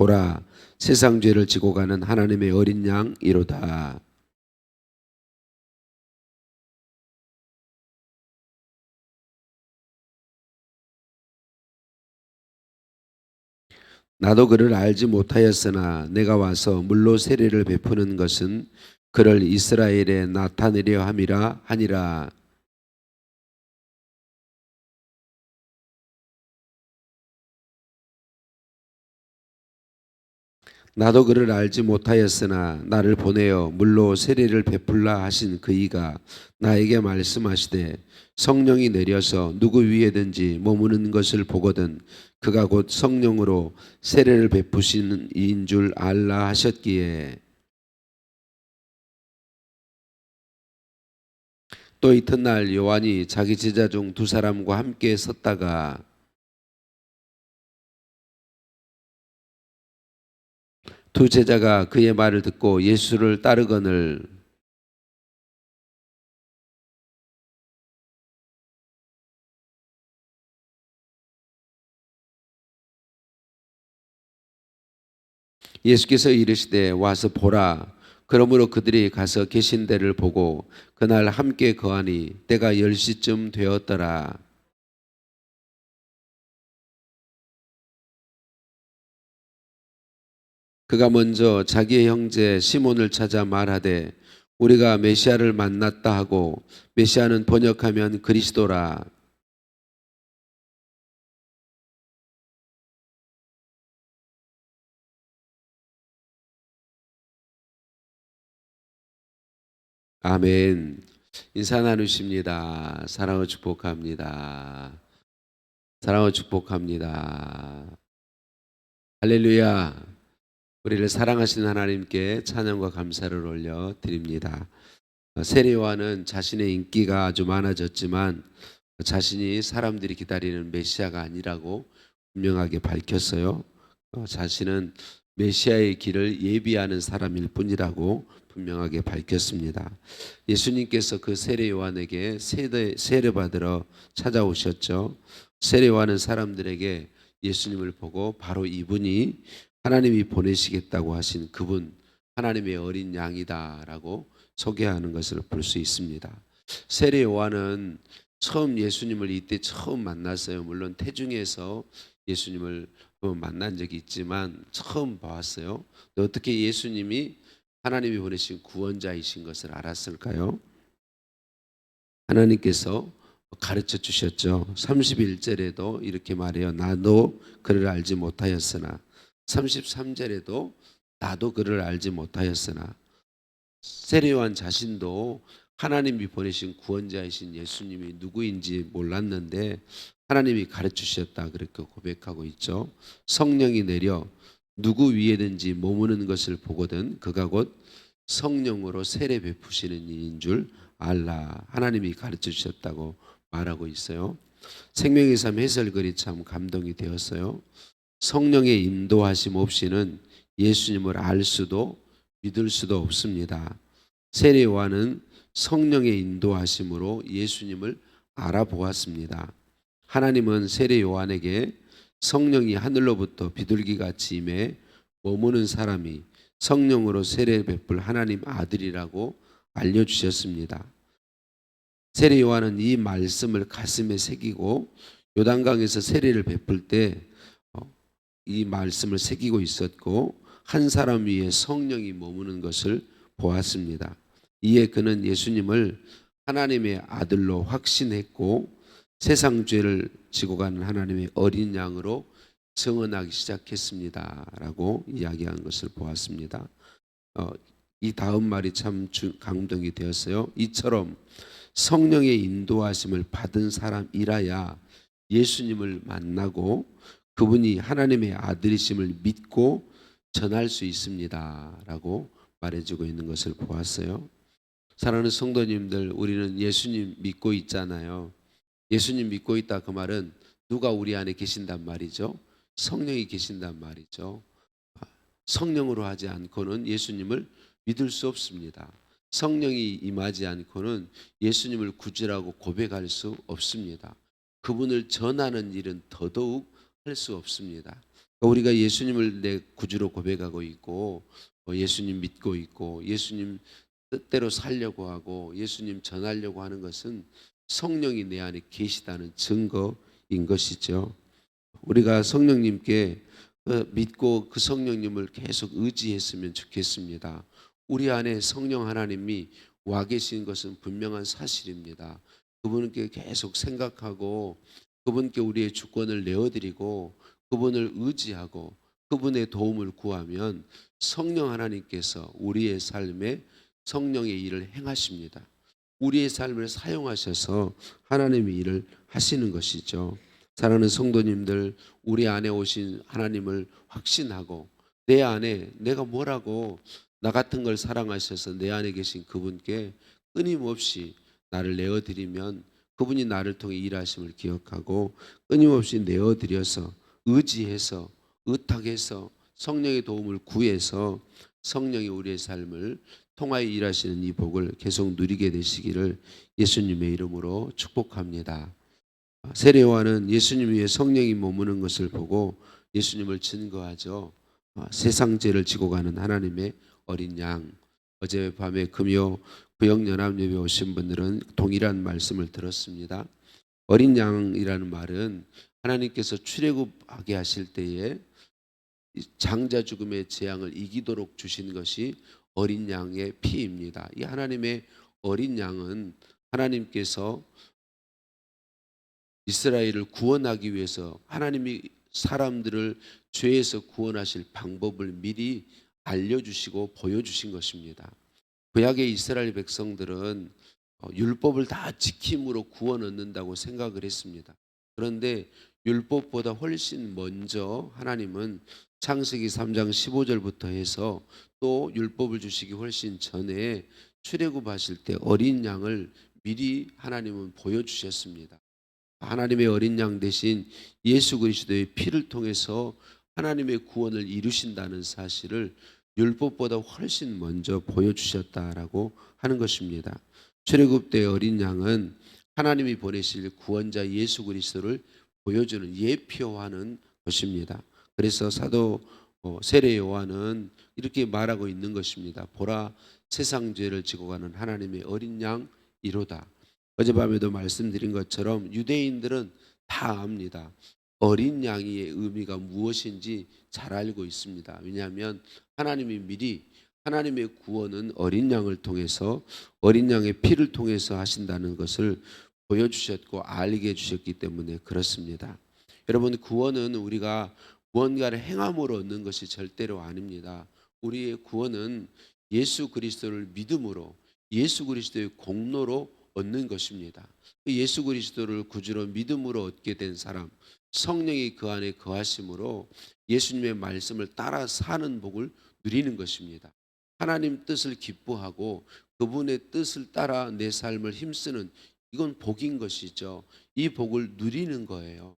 보라 세상 죄를 지고 가는 하나님의 어린 양 이로다. 나도 그를 알지 못하였으나 내가 와서 물로 세례를 베푸는 것은 그를 이스라엘에 나타내려 함이라 하니라. 나도 그를 알지 못하였으나 나를 보내어 물로 세례를 베풀라 하신 그이가 나에게 말씀하시되 성령이 내려서 누구 위에든지 머무는 것을 보거든 그가 곧 성령으로 세례를 베푸시는 이인 줄 알라 하셨기에. 또 이튿날 요한이 자기 제자 중 두 사람과 함께 섰다가 두 제자가 그의 말을 듣고 예수를 따르거늘 예수께서 이르시되 와서 보라. 그러므로 그들이 가서 계신 데를 보고 그날 함께 거하니 때가 열 시쯤 되었더라 그가 먼저 자기의 형제 시몬을 찾아 말하되 우리가 메시아를 만났다 하고 메시아는 번역하면 그리스도라 아멘. 인사 나누십니다. 사랑을 축복합니다. 사랑을 축복합니다. 할렐루야. 우리를 사랑하시는 하나님께 찬양과 감사를 올려 드립니다. 세례요한은 자신의 인기가 아주 많아졌지만 자신이 사람들이 기다리는 메시아가 아니라고 분명하게 밝혔어요. 어, 자신은 메시아의 길을 예비하는 사람일 뿐이라고 분명하게 밝혔습니다. 예수님께서 그 세례 요한에게 세례, 세례 받으러 찾아오셨죠. 세례 요한은 사람들에게 예수님을 보고 바로 이분이 하나님이 보내시겠다고 하신 그분 하나님의 어린 양이다라고 소개하는 것을 볼 수 있습니다. 세례 요한은 처음 예수님을 이때 처음 만났어요. 물론 태중에서 예수님을 만난 적이 있지만 처음 봤어요. 어떻게 예수님이 하나님이 보내신 구원자이신 것을 알았을까요? 하나님께서 가르쳐 주셨죠. 31절에도 이렇게 말해요. 나도 그를 알지 못하였으나 33절에도 나도 그를 알지 못하였으나 세례요한 자신도 하나님이 보내신 구원자이신 예수님이 누구인지 몰랐는데 하나님이 가르쳐 주셨다 그렇게 고백하고 있죠. 성령이 내려 누구 위에든지 머무는 것을 보거든 그가 곧 성령으로 세례 베푸시는 이인 줄 알라 하나님이 가르쳐 주셨다고 말하고 있어요. 생명의 삶 해설글이 참 감동이 되었어요. 성령의 인도하심 없이는 예수님을 알 수도 믿을 수도 없습니다. 세례 요한은 성령의 인도하심으로 예수님을 알아보았습니다. 하나님은 세례 요한에게 성령이 하늘로부터 비둘기 같이 임해 머무는 사람이 성령으로 세례 베풀 하나님 아들이라고 알려주셨습니다. 세례 요한은 이 말씀을 가슴에 새기고 요단강에서 세례를 베풀 때 이 말씀을 새기고 있었고 한 사람 위에 성령이 머무는 것을 보았습니다. 이에 그는 예수님을 하나님의 아들로 확신했고 세상 죄를 지고 가는 하나님의 어린 양으로 증언하기 시작했습니다 라고 이야기한 것을 보았습니다. 어, 이 다음 말이 참 감동이 되었어요. 이처럼 성령의 인도하심을 받은 사람이라야 예수님을 만나고 그분이 하나님의 아들이심을 믿고 전할 수 있습니다 라고 말해주고 있는 것을 보았어요. 사랑하는 성도님들, 우리는 예수님 믿고 있잖아요. 예수님 믿고 있다 그 말은 누가 우리 안에 계신단 말이죠. 성령이 계신단 말이죠. 성령으로 하지 않고는 예수님을 믿을 수 없습니다. 성령이 임하지 않고는 예수님을 구주라고 고백할 수 없습니다. 그분을 전하는 일은 더더욱 할 수 없습니다. 우리가 예수님을 내 구주로 고백하고 있고 어, 예수님 믿고 있고 예수님 뜻대로 살려고 하고 예수님 전하려고 하는 것은 성령이 내 안에 계시다는 증거인 것이죠. 우리가 성령님께 어, 믿고 그 성령님을 계속 의지했으면 좋겠습니다. 우리 안에 성령 하나님이 와 계신 것은 분명한 사실입니다. 그분께 계속 생각하고 그분께 우리의 주권을 내어드리고 그분을 의지하고 그분의 도움을 구하면 성령 하나님께서 우리의 삶에 성령의 일을 행하십니다. 우리의 삶을 사용하셔서 하나님의 일을 하시는 것이죠. 사랑하는 성도님들, 우리 안에 오신 하나님을 확신하고 내 안에 내가 뭐라고 나 같은 걸 사랑하셔서 내 안에 계신 그분께 끊임없이 나를 내어드리면 그분이 나를 통해 일하심을 기억하고 끊임없이 내어드려서 의지해서 의탁해서 성령의 도움을 구해서 성령이 우리의 삶을 통하여 일하시는 이 복을 계속 누리게 되시기를 예수님의 이름으로 축복합니다. 세례요한은 예수님 위에 성령이 머무는 것을 보고 예수님을 증거하죠. 어, 세상 죄를 지고 가는 하나님의 어린 양. 어젯밤에 금요 구역연합 예배 오신 분들은 동일한 말씀을 들었습니다. 어린 양이라는 말은 하나님께서 출애굽하게 하실 때에 이 장자 죽음의 재앙을 이기도록 주신 것이 어린 양의 피입니다. 이 하나님의 어린 양은 하나님께서 이스라엘을 구원하기 위해서 하나님이 사람들을 죄에서 구원하실 방법을 미리 알려주시고 보여주신 것입니다. 구약의 이스라엘 백성들은 어, 율법을 다 지킴으로 구원 얻는다고 생각을 했습니다. 그런데 율법보다 훨씬 먼저 하나님은 창세기 3장 15절부터 해서 또 율법을 주시기 훨씬 전에 출애굽하실 때 어린 양을 미리 하나님은 보여주셨습니다. 하나님의 어린 양 대신 예수 그리스도의 피를 통해서 하나님의 구원을 이루신다는 사실을 율법보다 훨씬 먼저 보여주셨다라고 하는 것입니다. 출애굽 때 어린 양은 하나님이 보내실 구원자 예수 그리스도를 보여주는 예표하는 것입니다. 그래서 사도 어, 세례 요한은 이렇게 말하고 있는 것입니다. 보라 세상 죄를 지고 가는 하나님의 어린 양 이로다. 어젯밤에도 말씀드린 것처럼 유대인들은 다 압니다. 어린 양의 의미가 무엇인지 잘 알고 있습니다. 왜냐하면 하나님이 미리 하나님의 구원은 어린 양을 통해서 어린 양의 피를 통해서 하신다는 것을 보여주셨고 알게 해주셨기 때문에 그렇습니다. 여러분 구원은 우리가 무언가를 행함으로 얻는 것이 절대로 아닙니다. 우리의 구원은 예수 그리스도를 믿음으로 예수 그리스도의 공로로 얻는 것입니다. 예수 그리스도를 구주로 믿음으로 얻게 된 사람, 성령이 그 안에 거하심으로 예수님의 말씀을 따라 사는 복을 누리는 것입니다. 하나님 뜻을 기뻐하고 그분의 뜻을 따라 내 삶을 힘쓰는 이건 복인 것이죠. 이 복을 누리는 거예요.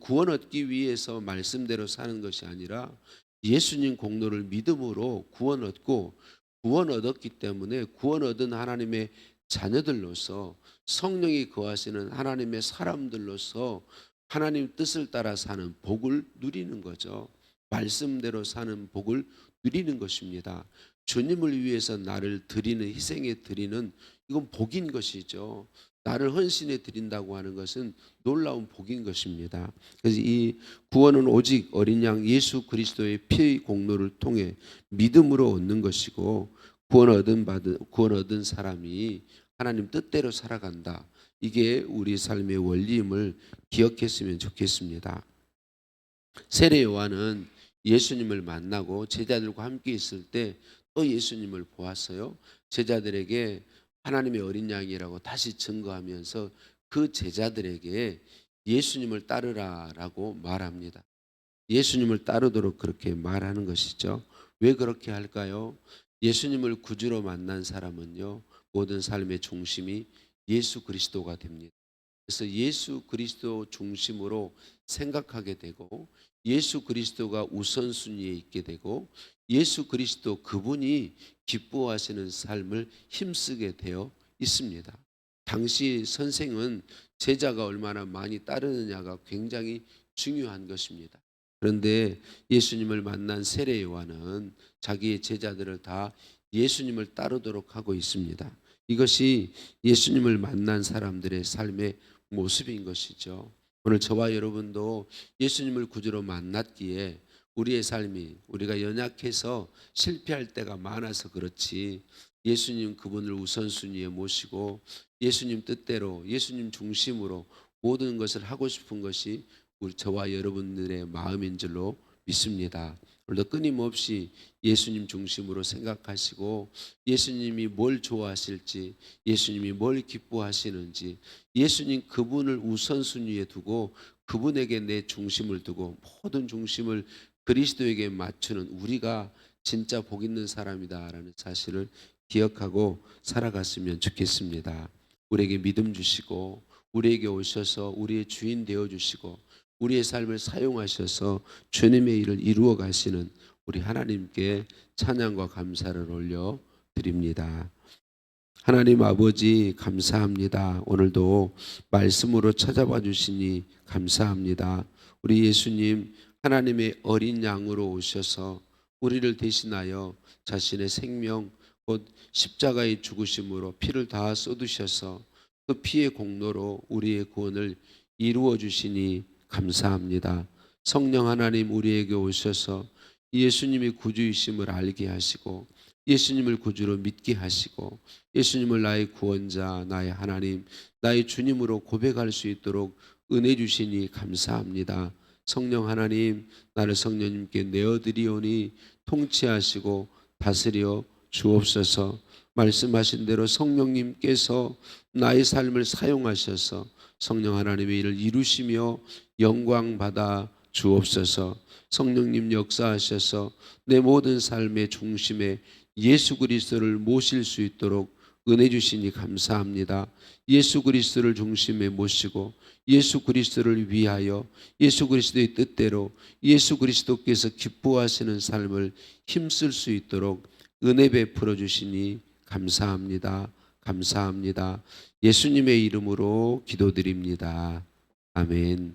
구원 얻기 위해서 말씀대로 사는 것이 아니라 예수님 공로를 믿음으로 구원 얻고 구원 얻었기 때문에 구원 얻은 하나님의 자녀들로서 성령이 거하시는 하나님의 사람들로서 하나님 뜻을 따라 사는 복을 누리는 거죠. 말씀대로 사는 복을 누리는 것입니다. 주님을 위해서 나를 드리는 희생에 드리는 이건 복인 것이죠. 나를 헌신해 드린다고 하는 것은 놀라운 복인 것입니다. 그래서 이 구원은 오직 어린 양 예수 그리스도의 피 공로를 통해 믿음으로 얻는 것이고 구원 얻은 받은 구원 얻은 사람이 하나님 뜻대로 살아간다. 이게 우리 삶의 원리임을 기억했으면 좋겠습니다. 세례 요한은 예수님을 만나고 제자들과 함께 있을 때 또 예수님을 보았어요. 제자들에게 하나님의 어린 양이라고 다시 증거하면서 그 제자들에게 예수님을 따르라라고 말합니다. 예수님을 따르도록 그렇게 말하는 것이죠. 왜 그렇게 할까요? 예수님을 구주로 만난 사람은요, 모든 삶의 중심이 예수 그리스도가 됩니다. 그래서 예수 그리스도 중심으로 생각하게 되고 예수 그리스도가 우선순위에 있게 되고 예수 그리스도 그분이 기뻐하시는 삶을 힘쓰게 되어 있습니다. 당시 선생은 제자가 얼마나 많이 따르느냐가 굉장히 중요한 것입니다. 그런데 예수님을 만난 세례 요한은 자기의 제자들을 다 예수님을 따르도록 하고 있습니다. 이것이 예수님을 만난 사람들의 삶의 모습인 것이죠. 오늘 저와 여러분도 예수님을 구주로 만났기에 우리의 삶이 우리가 연약해서 실패할 때가 많아서 그렇지 예수님 그분을 우선순위에 모시고 예수님 뜻대로 예수님 중심으로 모든 것을 하고 싶은 것이 우리 저와 여러분들의 마음인 줄로 믿습니다. 오늘도 끊임없이 예수님 중심으로 생각하시고 예수님이 뭘 좋아하실지 예수님이 뭘 기뻐하시는지 예수님 그분을 우선순위에 두고 그분에게 내 중심을 두고 모든 중심을 그리스도에게 맞추는 우리가 진짜 복 있는 사람이다라는 사실을 기억하고 살아갔으면 좋겠습니다. 우리에게 믿음 주시고 우리에게 오셔서 우리의 주인 되어 주시고 우리의 삶을 사용하셔서 주님의 일을 이루어 가시는 우리 하나님께 찬양과 감사를 올려 드립니다. 하나님 아버지 감사합니다. 오늘도 말씀으로 찾아봐 주시니 감사합니다. 우리 예수님 하나님의 어린 양으로 오셔서 우리를 대신하여 자신의 생명 곧 십자가의 죽으심으로 피를 다 쏟으셔서 그 피의 공로로 우리의 구원을 이루어 주시니 감사합니다. 성령 하나님 우리에게 오셔서 예수님이 구주이심을 알게 하시고 예수님을 구주로 믿게 하시고 예수님을 나의 구원자, 나의 하나님, 나의 주님으로 고백할 수 있도록 은혜 주시니 감사합니다. 성령 하나님, 나를 성령님께 내어드리오니 통치하시고 다스려 주옵소서. 말씀하신 대로 성령님께서 나의 삶을 사용하셔서 성령 하나님의 일을 이루시며 영광 받아 주옵소서. 성령님 역사하셔서 내 모든 삶의 중심에 예수 그리스도를 모실 수 있도록 은혜 주시니 감사합니다. 예수 그리스도를 중심에 모시고 예수 그리스도를 위하여 예수 그리스도의 뜻대로 예수 그리스도께서 기뻐하시는 삶을 힘쓸 수 있도록 은혜 베풀어 주시니 감사합니다. 감사합니다. 예수님의 이름으로 기도드립니다. 아멘.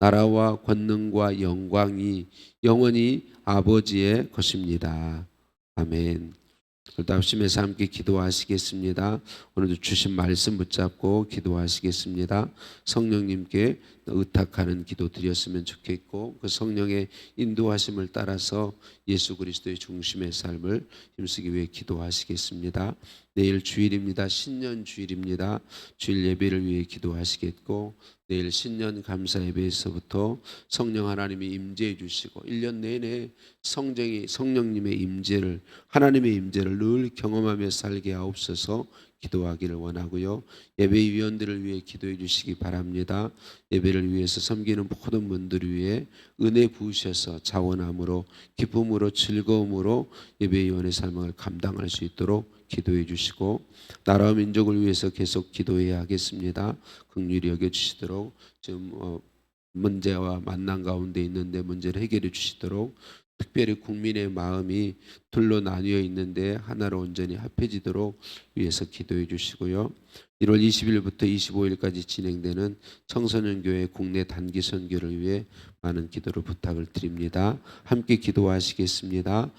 나라와 권능과 영광이 영원히 아버지의 것입니다. 아멘. 답심에서 함께 기도하시겠습니다. 오늘도 주신 말씀 붙잡고 기도하시겠습니다. 성령님께 의탁하는 기도 드렸으면 좋겠고 그 성령의 인도하심을 따라서 예수 그리스도의 중심의 삶을 힘쓰기 위해 기도하시겠습니다. 내일 주일입니다. 신년 주일입니다. 주일 예배를 위해 기도하시겠고 내일 신년 감사 예배에서부터 성령 하나님이 임재해 주시고 1년 내내 성령이 성령님의 임재를 하나님의 임재를 늘 경험하며 살게 하옵소서 기도하기를 원하고요. 예배 위원들을 위해 기도해 주시기 바랍니다. 예배를 위해서 섬기는 모든 분들을 위해 은혜 부으셔서 자원함으로 기쁨으로 즐거움으로 예배위원의 삶을 감당할 수 있도록 기도해 주시고 나라와 민족을 위해서 계속 기도해야 하겠습니다. 극률히 여겨 주시도록 지금 어, 문제와 만난 가운데 있는데 문제를 해결해 주시도록 특별히 국민의 마음이 둘로 나뉘어 있는데 하나로 온전히 합해지도록 위해서 기도해 주시고요. 1월 20일부터 25일까지 진행되는 청소년 교회 국내 단기 선교를 위해 많은 기도를 부탁을 드립니다. 함께 기도하시겠습니다.